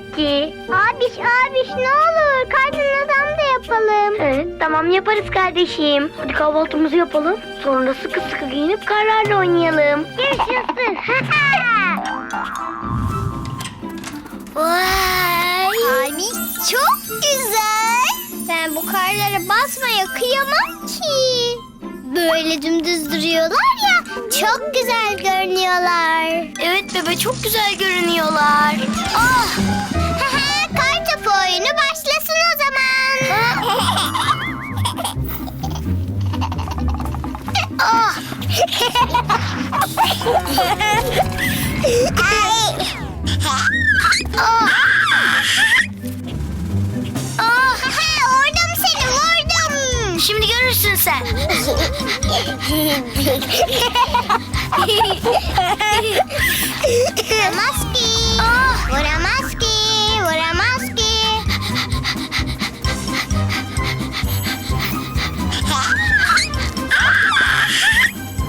demek ki. abiş abiş ne olur kardan adam da yapalım. Evet, tamam yaparız kardeşim. Hadi kahvaltımızı yapalım. Sonra sıkı sıkı giyinip karlarla oynayalım. Yaşasın. Vay. Abi çok güzel. Ben bu karlara basmaya kıyamam ki. Böyle dümdüz duruyorlar ya çok güzel görünüyorlar. Evet bebe çok güzel görünüyorlar. Oh! Kar topu oyunu başlasın o zaman. oh! Oh! Şimdi görürsün sen. Vuramaz ki. Vuramaz ki. Vuramaz ki.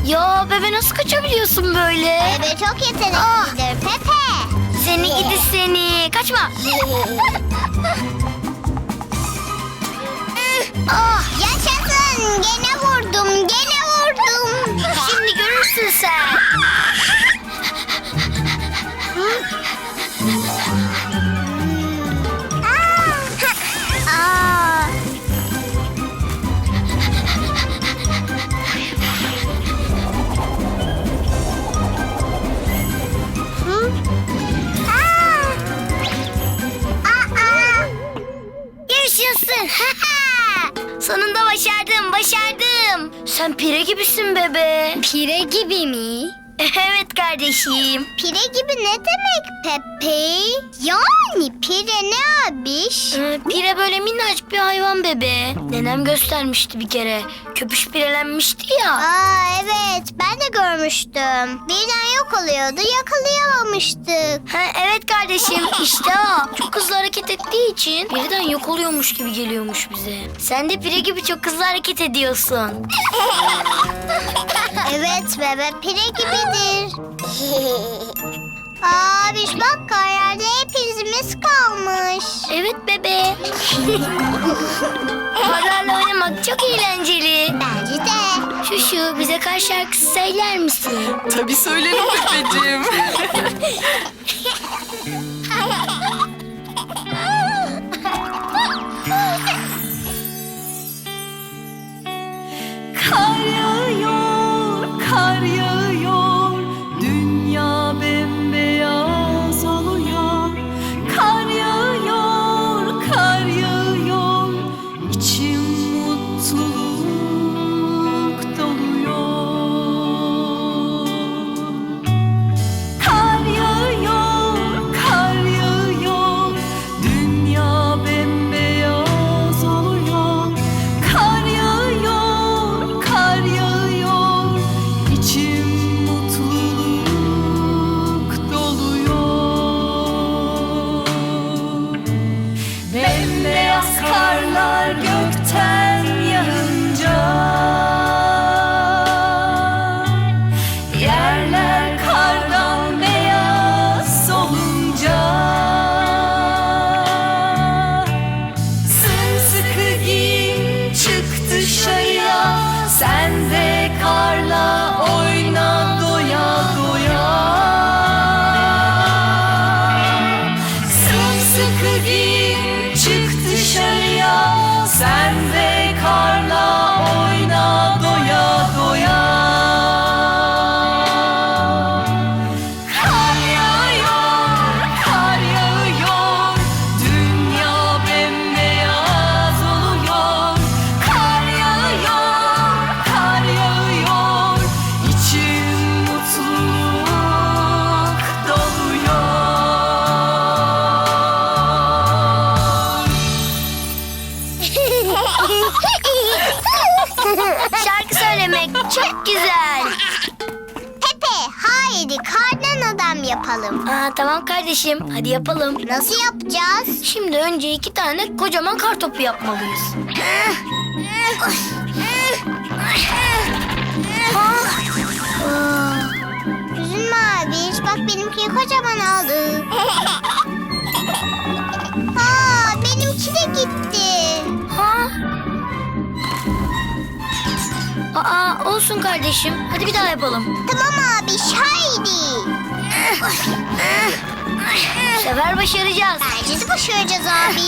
Ya bebe nasıl kaçabiliyorsun böyle? Bebe çok yeteneklidir Pepe. Seni gidi seni. Kaçma. Oh yaşasın. Gene vurdum. Gene vurdum. Şimdi görürsün sen. Aa. Aa. Aa. Yaşasın. Sonunda başardım, başardım. Sen pire gibisin bebe. Pire gibi mi? Evet kardeşim. Pire gibi ne demek Pepe? Yani pire ne abiş? Ee, pire böyle minnacık bir hayvan bebe. Nenem göstermişti bir kere. Köpüş pirelenmişti ya. Aa evet ben de görmüştüm. Birden yok oluyordu yakalayamamıştık. Ha, evet kardeşim işte o. Çok hızlı hareket ettiği için birden yok oluyormuş gibi geliyormuş bize. Sen de pire gibi çok hızlı hareket ediyorsun. evet bebe pire gibidir. Abiş bak kar yerde hep izimiz kalmış. Evet bebe. Karlarla oynamak çok eğlenceli. Bence de. Şu şu bize kar şarkısı söyler misin? Tabii söylerim Pepeciğim. Kar söylemek çok güzel. Pepe Haydi kardan adam yapalım. Aa, tamam kardeşim hadi yapalım. Nasıl yapacağız? Şimdi önce iki tane kocaman kar topu yapmalıyız. Üzülme abi. Bak benimki kocaman oldu. Aa, benimki de gitti. Aa olsun kardeşim. Hadi bir daha yapalım. Tamam abi haydi. Bu sefer başaracağız. Bence de başaracağız abi.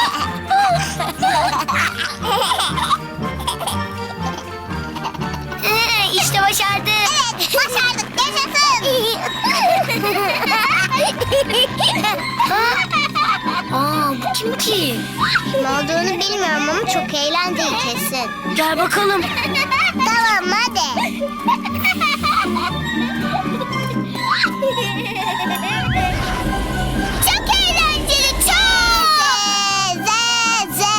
kim ki? ne olduğunu bilmiyorum ama çok eğlenceli kesin. Gel bakalım. Tamam hadi. Çok eğlenceli çok. Ze ze.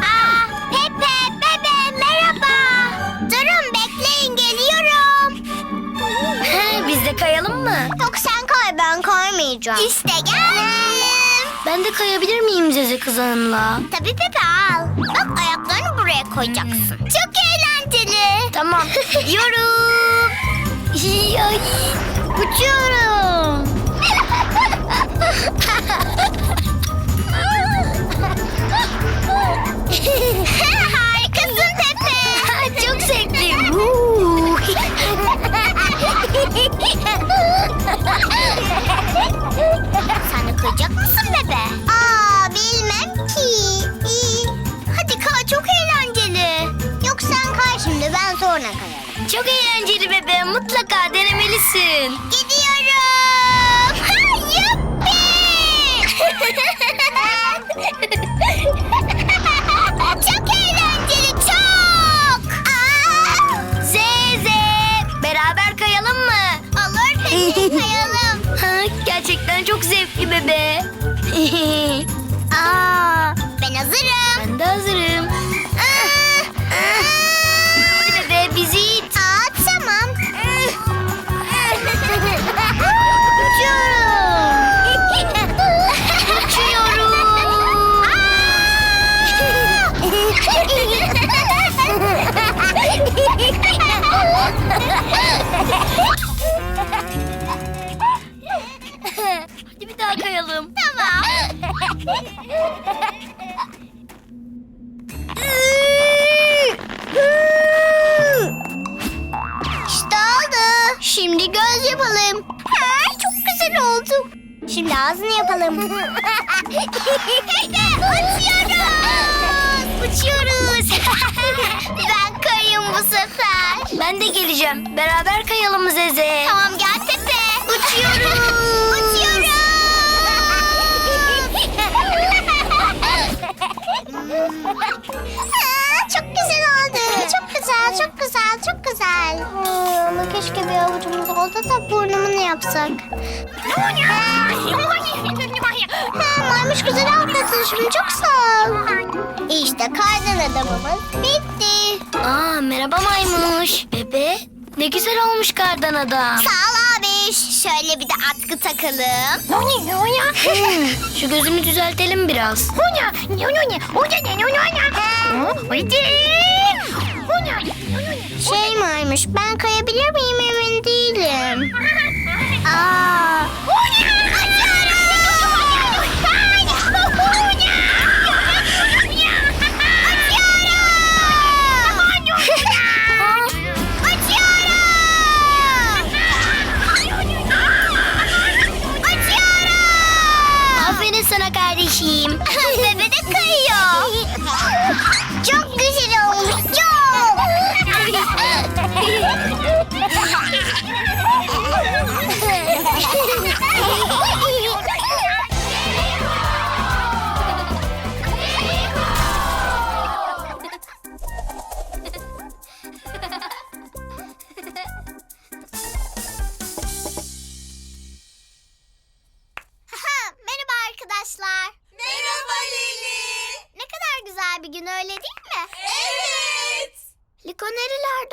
Aa, Pepe bebe merhaba. Durun bekleyin geliyorum. Biz de kayalım mı? Yok sen kay ben kaymayacağım. İşte geldim. Ben de kayabilir miyim Zeze kızanımla? Tabii Pepe al. Bak ayaklarını buraya koyacaksın. Çok eğlenceli. Tamam. Gidiyorum. Ay, uçuyorum. Harikasın Pepe. Çok zevkli. Woo. Sen de kayacak mısın bebe? Aa bilmem ki. İyi. Hadi kay çok eğlenceli. Yok sen kay şimdi ben sonra kayarım. Çok eğlenceli bebe. Mutlaka denemelisin. Gidiyorum. Ha, Yuppi. çok eğlenceli çok. Aa, Zeze. Beraber kayalım mı? olur Pepe kayalım. Gerçekten çok zevkli bebe. Aa, ben hazırım. ben de hazırım. Şimdi ağzını yapalım. Uçuyoruz. Uçuyoruz. ben kayayım bu sefer. Ben de geleceğim. Beraber kayalım Zeze. Tamam gel Pepe. Uçuyoruz. Uçuyoruz. Çok güzel oldu. Çok güzel, çok güzel, çok güzel. Ama keşke bir avucumuz olsa da burnumunu yapsak. ha, maymuş güzel arkadaşım. Çok sağ ol. İşte kardan adamımız bitti. Aa merhaba maymuş. Bebe ne güzel olmuş kardan adam. Sağ ol abi. Şöyle bir de atkı takalım. Hmm, Şu gözünü düzeltelim biraz. Şey varmış ben kayabilir miyim emin değilim. Aa.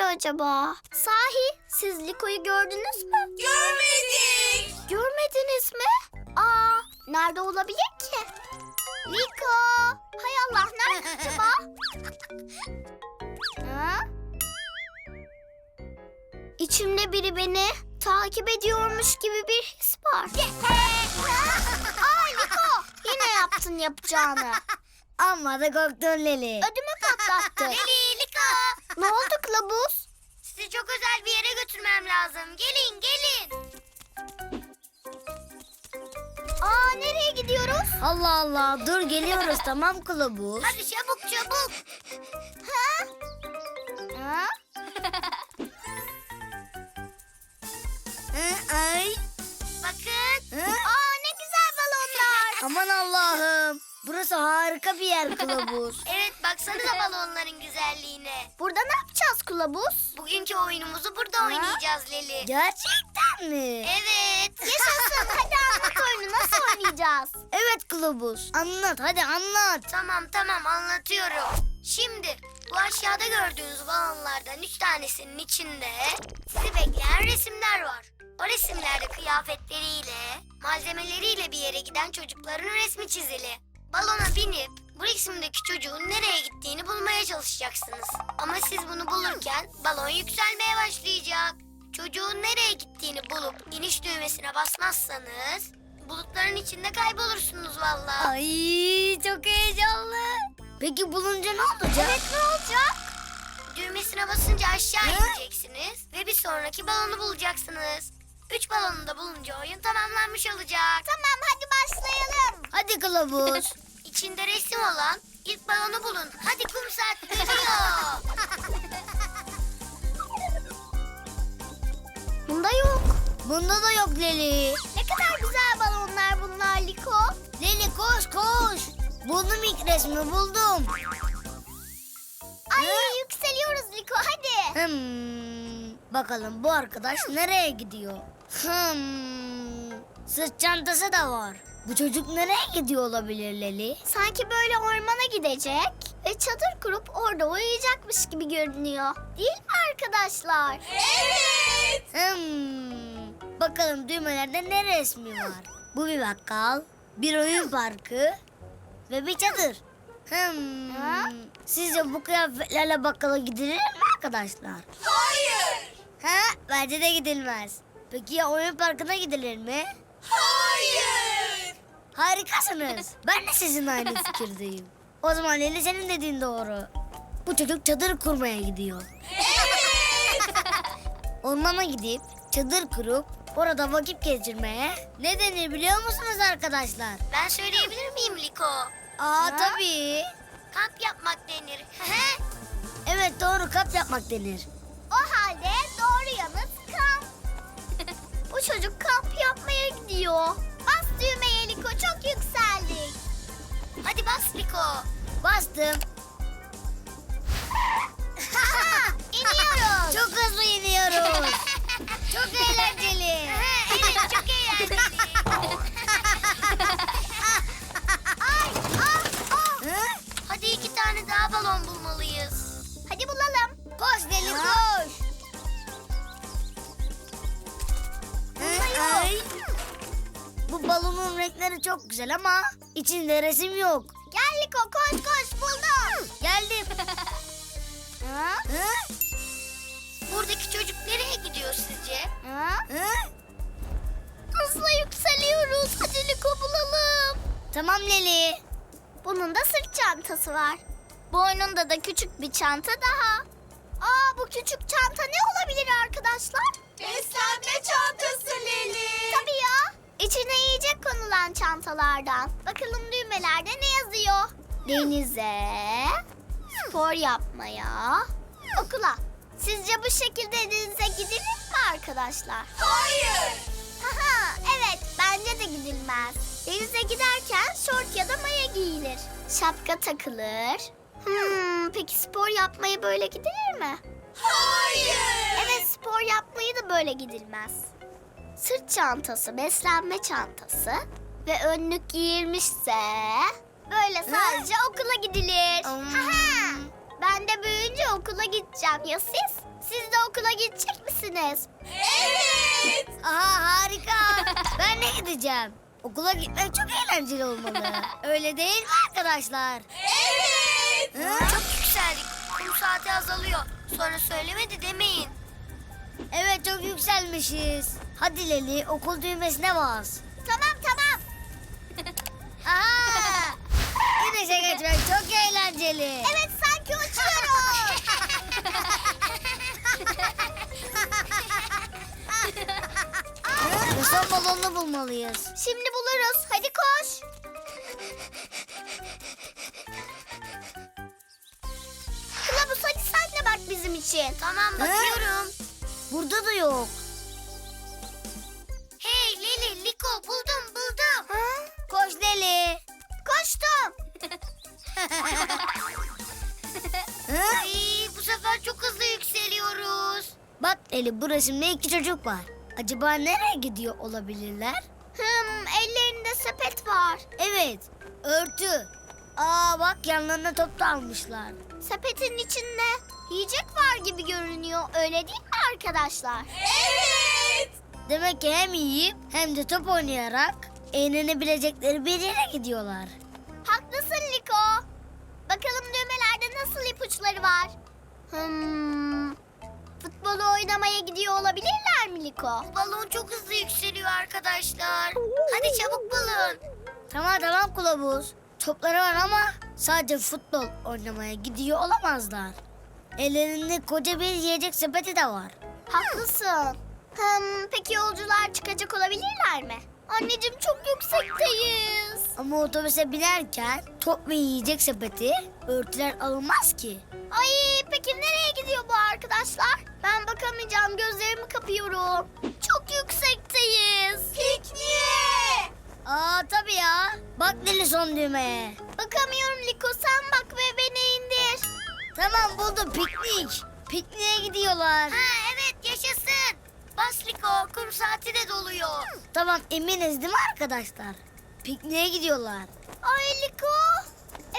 Nerelerde acaba? Sahi siz Liko'yu gördünüz mü? Görmedik. Görmediniz mi? Aa, nerede olabilir ki? Liko! Hay Allah nerede acaba? ha? İçimde biri beni takip ediyormuş gibi bir his var. Aa Liko! Yine yaptın yapacağını. Amma da korktun Leli. Ödümü patlattı. Liko. ne oldu kılavuz? Sizi çok özel bir yere götürmem lazım. Gelin, gelin. Aa nereye gidiyoruz? Allah Allah, dur geliyoruz tamam kılavuz. Hadi çabuk çabuk. Ha? Ha? Ay. Bakın. Aa ne güzel balonlar. Aman Allah'ım. Burası harika bir yer kılavuz. Evet baksanıza balonların güzelliğine. Burada ne yapacağız kılavuz? Bugünkü oyunumuzu burada oynayacağız Leli. Gerçekten mi? Evet. Yaşasın. Hadi anlat oyunu nasıl oynayacağız? Evet kılavuz. Anlat hadi anlat. Tamam tamam anlatıyorum. Şimdi bu aşağıda gördüğünüz balonlardan üç tanesinin içinde sizi bekleyen resimler var. O resimlerde kıyafetleriyle, malzemeleriyle bir yere giden çocukların resmi çizili. Balona binip bu resimdeki çocuğun nereye gittiğini bulmaya çalışacaksınız. Ama siz bunu bulurken balon yükselmeye başlayacak. Çocuğun nereye gittiğini bulup iniş düğmesine basmazsanız bulutların içinde kaybolursunuz vallahi. Ay çok heyecanlı. Peki bulunca ne olacak? Evet ne olacak? Düğmesine basınca aşağı Ne? ineceksiniz ve bir sonraki balonu bulacaksınız. Üç balonu da bulunca oyun tamamlanmış olacak. Tamam hadi başlayalım. Hadi kılavuz. İçinde resim olan ilk balonu bulun. Hadi kum saat bitiyor. Bunda yok. Bunda da yok Leli. Ne kadar güzel balonlar bunlar Liko. Leli koş koş. Buldum ilk resmi buldum. Ay yükseliyoruz Liko hadi. Hmm, bakalım bu arkadaş nereye gidiyor? Hmm, sırt çantası da var. Bu çocuk nereye gidiyor olabilir Leli? Sanki böyle ormana gidecek ve çadır kurup orada uyuyacakmış gibi görünüyor. Değil mi arkadaşlar? Evet. Hmm, bakalım düğmelerde ne resmi var? Bu bir bakkal, bir oyun parkı ve bir çadır. Hmm, Ha? sizce bu kıyafetlerle bakkala gidilir mi arkadaşlar? Hayır. Ha, bence de gidilmez. Peki ya oyun parkına gidilir mi? Hayır. Harikasınız. Ben de sizin aynı fikirdeyim. O zaman Leli senin dediğin doğru. Bu çocuk çadır kurmaya gidiyor. Evet. Ormana gidip çadır kurup orada vakit geçirmeye ne denir biliyor musunuz arkadaşlar? Ben söyleyebilir miyim Liko? Aa Ha? tabii. Kamp yapmak denir. evet doğru kamp yapmak denir. O halde doğru yanıt kamp. Bu çocuk kamp yapmaya gidiyor. Düğmeye Liko çok yükseldik. Hadi bas Liko. Bastım. çok güzel ama içinde resim yok. Gel Liko koş koş buldum. Geldim. Ha? Hı? Buradaki çocuk nereye gidiyor sizce? Ha? Hı? Hızla yükseliyoruz. Hadi Liko bulalım. Tamam Leli. Bunun da sırt çantası var. Boynunda da küçük bir çanta daha. Aa bu küçük çanta ne olabilir arkadaşlar? Beslenme çantası Leli. Tabii ya. İçine yiyecek konulan çantalardan. Bakalım düğmelerde ne yazıyor? Denize, spor yapmaya, okula. Sizce bu şekilde denize gidilir mi arkadaşlar? Hayır. Haha evet bence de gidilmez. Denize giderken şort ya da maya giyilir. Şapka takılır. Hmm, peki spor yapmaya böyle gidilir mi? Hayır. Evet spor yapmayı da böyle gidilmez. Sırt çantası, beslenme çantası ve önlük giyilmişse böyle sadece okula gidilir. Hmm. Haha, Ben de büyüyünce okula gideceğim. Ya siz? Siz de okula gidecek misiniz? Evet. Aha harika. ben de gideceğim. Okula gitmek çok eğlenceli olmalı. Öyle değil mi arkadaşlar? Evet. Çok yükseldik. Kum saati azalıyor. Sonra söylemedi demeyin. Evet çok yükselmişiz. Hadi Leli okul düğmesine bas. Tamam tamam. Aha! Güneşe geçmek çok eğlenceli. Evet sanki uçuyoruz. Ve son balonunu bulmalıyız. Şimdi buluruz. Hadi koş. Kılavuz hadi sen de bak bizim için. Tamam bakıyorum. Burada da yok. Hey Lili, Liko buldum buldum. Koş Leli. Koştum. Ay, bu sefer çok hızlı yükseliyoruz. Bak Leli bu resimde iki çocuk var. Acaba nereye gidiyor olabilirler? Hım, ellerinde sepet var. Evet, örtü. Aa bak yanlarına top da almışlar. Sepetin içinde yiyecek var gibi görünüyor. Öyle değil mi arkadaşlar? Evet. Demek ki hem yiyip hem de top oynayarak eğlenebilecekleri bir yere gidiyorlar. Haklısın Liko. Bakalım düğmelerde nasıl ipuçları var? Hmm, futbolu oynamaya gidiyor olabilirler mi Liko? Balon çok hızlı yükseliyor arkadaşlar. Hadi çabuk bulun. Tamam tamam kılavuz. Topları var ama sadece futbol oynamaya gidiyor olamazlar. Ellerinde koca bir yiyecek sepeti de var. Haklısın. Hmm, peki yolcular çıkacak olabilirler mi? Anneciğim çok yüksekteyiz. Ama otobüse binerken top ve yiyecek sepeti örtüler alınmaz ki. Ay peki nereye gidiyor bu arkadaşlar? Ben bakamayacağım gözlerimi kapıyorum. Çok yüksekteyiz. Pikniğe. Aa tabii ya. Bak Lili son düğmeye. Bakamıyorum Liko sen bak ve beni indir. Tamam buldum piknik. Pikniğe gidiyorlar. Ha evet yaşasın. Bas Liko kum saati de doluyor. Tamam eminiz değil mi arkadaşlar? Pikniğe gidiyorlar. Ay Liko.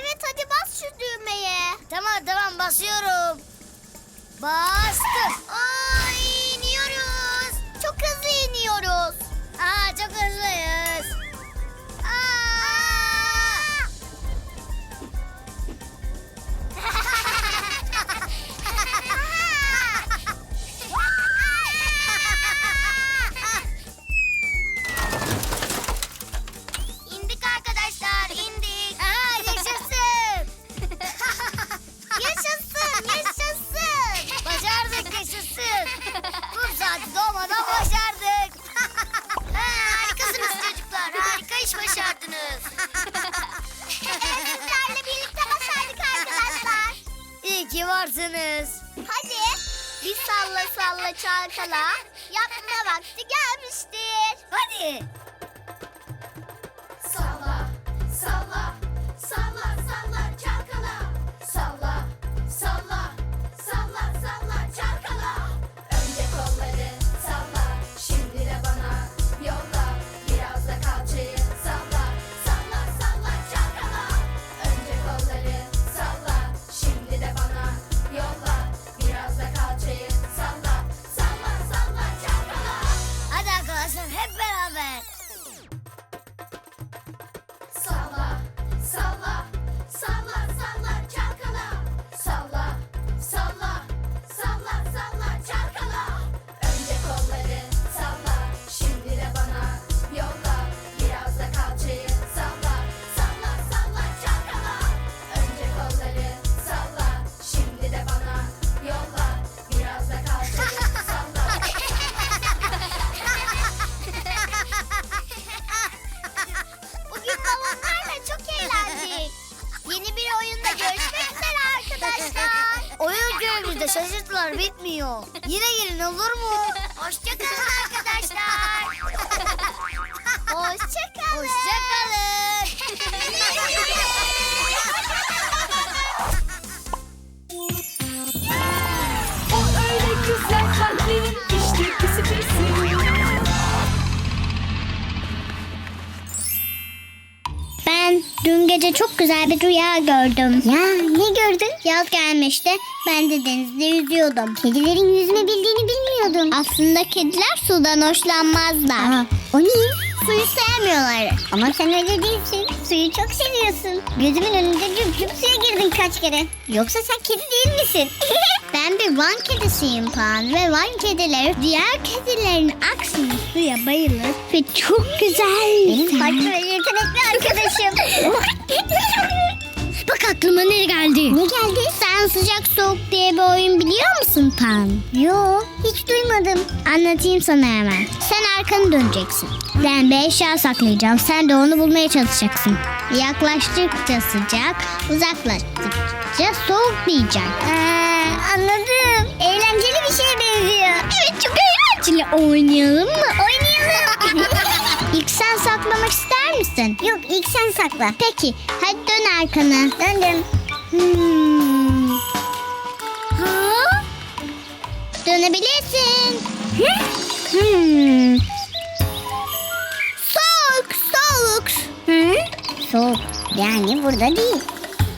Evet hadi bas şu düğmeye. Tamam tamam basıyorum. Bastım. Ay iniyoruz. Çok hızlı iniyoruz. Aa çok hızlıyız. Gece çok güzel bir rüya gördüm. Ya ne gördün? Yaz gelmişti. Ben de denizde yüzüyordum. Kedilerin yüzme bildiğini bilmiyordum. Aslında kediler sudan hoşlanmazlar. o niye? Suyu sevmiyorlar. Ama sen öyle değilsin. Suyu çok seviyorsun. Gözümün önünde cüp cüp suya girdin kaç kere. Yoksa sen kedi değil misin? ben bir Van kedisiyim Pan. Ve Van kedileri diğer kedilerin aksine suya bayılır. Ve çok güzel. Benim farklı ve yetenekli arkadaşım. Bak aklıma ne geldi? Ne geldi? Sen sıcak soğuk diye bir oyun biliyor musun Pan? Yo hiç duymadım. Anlatayım sana hemen. Sen arkanı döneceksin. Ben bir eşya saklayacağım. Sen de onu bulmaya çalışacaksın. Yaklaştıkça sıcak, uzaklaştıkça soğuk diyeceksin. Ee, anladım. Eğlenceli bir şeye benziyor. Evet çok eğlenceli. Oynayalım mı? Oynayalım. İlk sen saklamak ister misin? Yok ilk sen sakla. Peki hadi dön arkana. Döndüm. Hmm. Ha? Dönebilirsin. Hmm. Hı? Soğuk. Yani burada değil.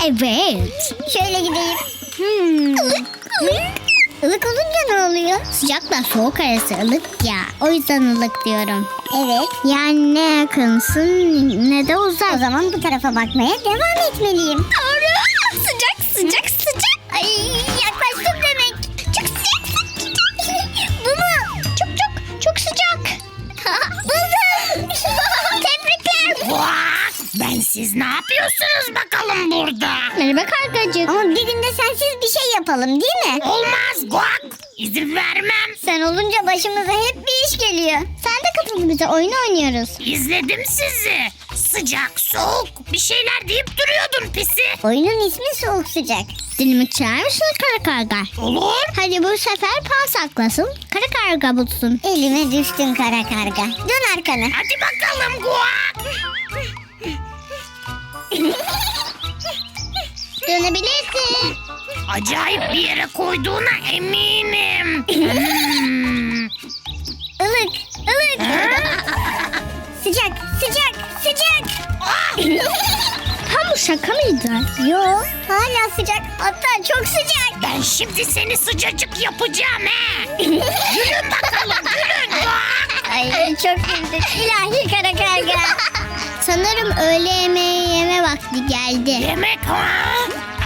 Evet. Şöyle gideyim. Hmm. Ilık, ılık. Ilık olunca ne oluyor? Sıcakla soğuk arası ılık ya. O yüzden ılık diyorum. Evet. Yani ne yakınsın ne de uzak. O zaman bu tarafa bakmaya devam etmeliyim. Doğru. Ne yapıyorsunuz bakalım burada? Merhaba kargacığım. Ama birinde sensiz bir şey yapalım değil mi? Olmaz Guak! İzin vermem. Sen olunca başımıza hep bir iş geliyor. Sen de katıl bize oyun oynuyoruz. İzledim sizi. Sıcak, soğuk bir şeyler deyip duruyordun pisi. Oyunun ismi soğuk sıcak. Dilimi çağır mısın kara karga? Olur. Hadi bu sefer pan saklasın, kara karga bulsun. Elime düştün kara karga. Dön arkana. Hadi bakalım Guak! Dönebilirsin. Acayip bir yere koyduğuna eminim. Hmm. Ilık, ılık. sıcak, sıcak, sıcak. Tam bu şaka mıydı? Yo, hala sıcak. Hatta çok sıcak. Ben şimdi seni sıcacık yapacağım he. Gülün bakalım gülün! Ay çok güldük. İlahi kara karga. Sanırım öğle yemeği yeme vakti geldi. Yemek ha?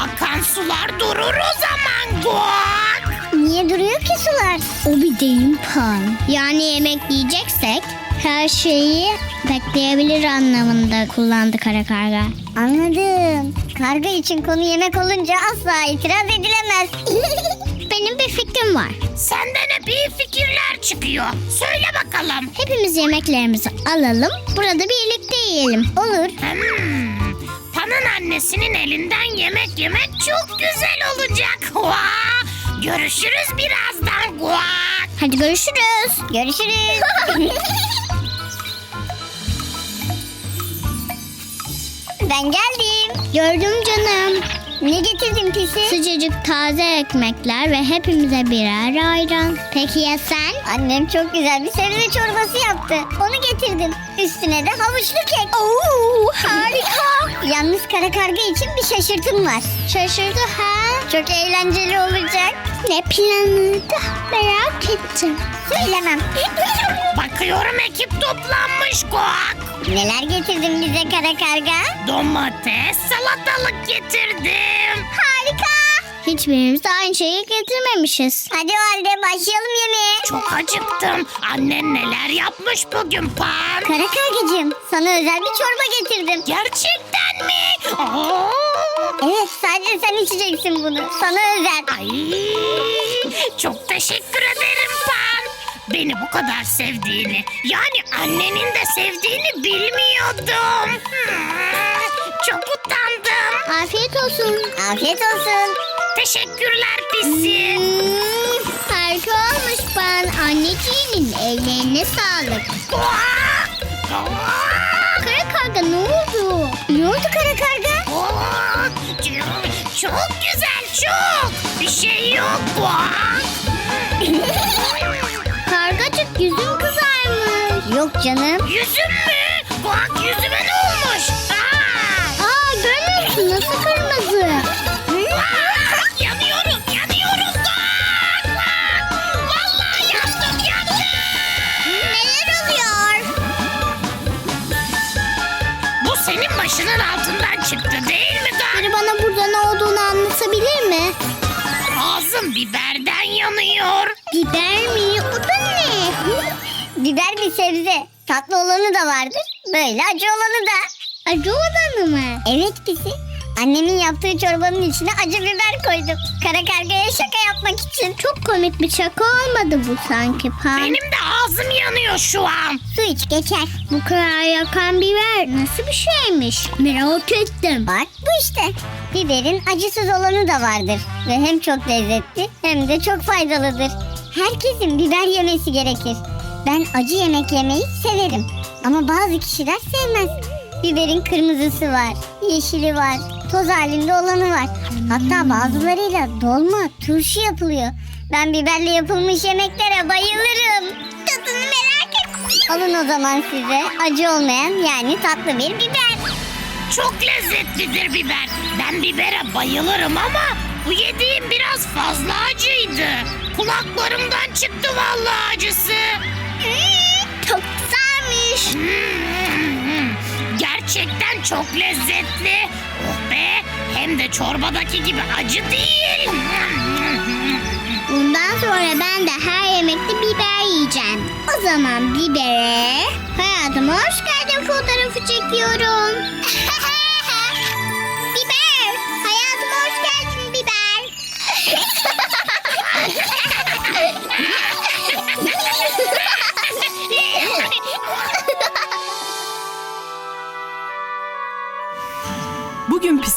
Akan sular durur o zaman Guak! Niye duruyor ki sular? O bir deyim pan. Yani yemek yiyeceksek her şeyi bekleyebilir anlamında kullandı kara karga. Anladım. Karga için konu yemek olunca asla itiraz edilemez. Benim bir fikrim var. Senden hep iyi fikirler çıkıyor. Söyle bakalım. Hepimiz yemeklerimizi alalım, burada birlikte yiyelim. Olur. Hmm, Pan'ın annesinin elinden yemek yemek çok güzel olacak. Vaa! Görüşürüz birazdan. Guak! Hadi görüşürüz. Görüşürüz. ben geldim. Gördüm canım. Ne getirdin pisi? Sıcacık taze ekmekler ve hepimize birer ayran. Peki ya sen? Annem çok güzel bir sebze çorbası yaptı. Onu getirdim. Üstüne de havuçlu kek. Oo, harika. Yalnız kara karga için bir şaşırtım var. Şaşırdı ha? Çok eğlenceli olacak. Ne planı da merak ettim. Söylemem. Bakıyorum ekip toplanmış Guak! Neler getirdin bize kara karga? Domates, salatalık getirdim. Hiçbirimiz de aynı şeyi getirmemişiz. Hadi halde başlayalım yemeğe. Çok acıktım. Annen neler yapmış bugün Pan? Kara kargacığım sana özel bir çorba getirdim. Gerçekten mi? Aa! Evet sadece sen içeceksin bunu. Sana özel. Ay, çok teşekkür ederim Pan. Beni bu kadar sevdiğini, yani annenin de sevdiğini bilmiyordum. Hmm, çok utandım. Afiyet olsun. Afiyet olsun. Teşekkürler Pisi. Hmm, harika olmuş ben. Anneciğinin ellerine sağlık. Kara karga ne oldu? Ne oldu kara karga? Çok güzel, çok. Bir şey yok. Kargacık yüzün kızarmış. Yok canım. Yüzüm mü? Guak yüzüme ne olmuş? Aa! Aa görmüyorsun nasıl kırmızı? Biberden yanıyor. Biber mi? O da ne? Biber bir sebze. Tatlı olanı da vardır. Böyle acı olanı da. Acı olanı mı? Evet pisi. Annemin yaptığı çorbanın içine acı biber koydum. Kara kargaya şaka yapmak için. Çok komik bir şaka olmadı bu sanki Pan. Benim de ağzım yanıyor şu an. Su iç geçer. Bu kadar yakan biber nasıl bir şeymiş? Merak ettim. Bak bu işte. Biberin acısız olanı da vardır. Ve hem çok lezzetli hem de çok faydalıdır. Herkesin biber yemesi gerekir. Ben acı yemek yemeyi severim. Ama bazı kişiler sevmez. Biberin kırmızısı var, yeşili var, toz halinde olanı var. Hatta bazılarıyla dolma, turşu yapılıyor. Ben biberle yapılmış yemeklere bayılırım. Tadını merak ettim. Alın o zaman size acı olmayan yani tatlı bir biber. Çok lezzetlidir biber. Ben bibere bayılırım ama bu yediğim biraz fazla acıydı. Kulaklarımdan çıktı vallahi acısı. Hmm, çok güzelmiş. Hmm, Gerçekten çok lezzetli. Oh be hem de çorbadaki gibi acı değil. Bundan sonra ben de her yemekte biber yiyeceğim. O zaman bibere hayatıma hoş geldin fotoğrafı çekiyorum. biber, hayatıma hoş geldin biber.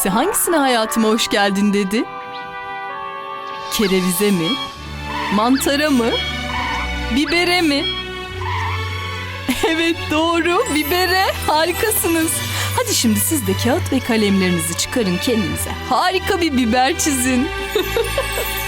Pisi hangisine hayatıma hoş geldin dedi? Kerevize mi? Mantara mı? Bibere mi? Evet doğru bibere harikasınız. Hadi şimdi siz de kağıt ve kalemlerinizi çıkarın kendinize. Harika bir biber çizin.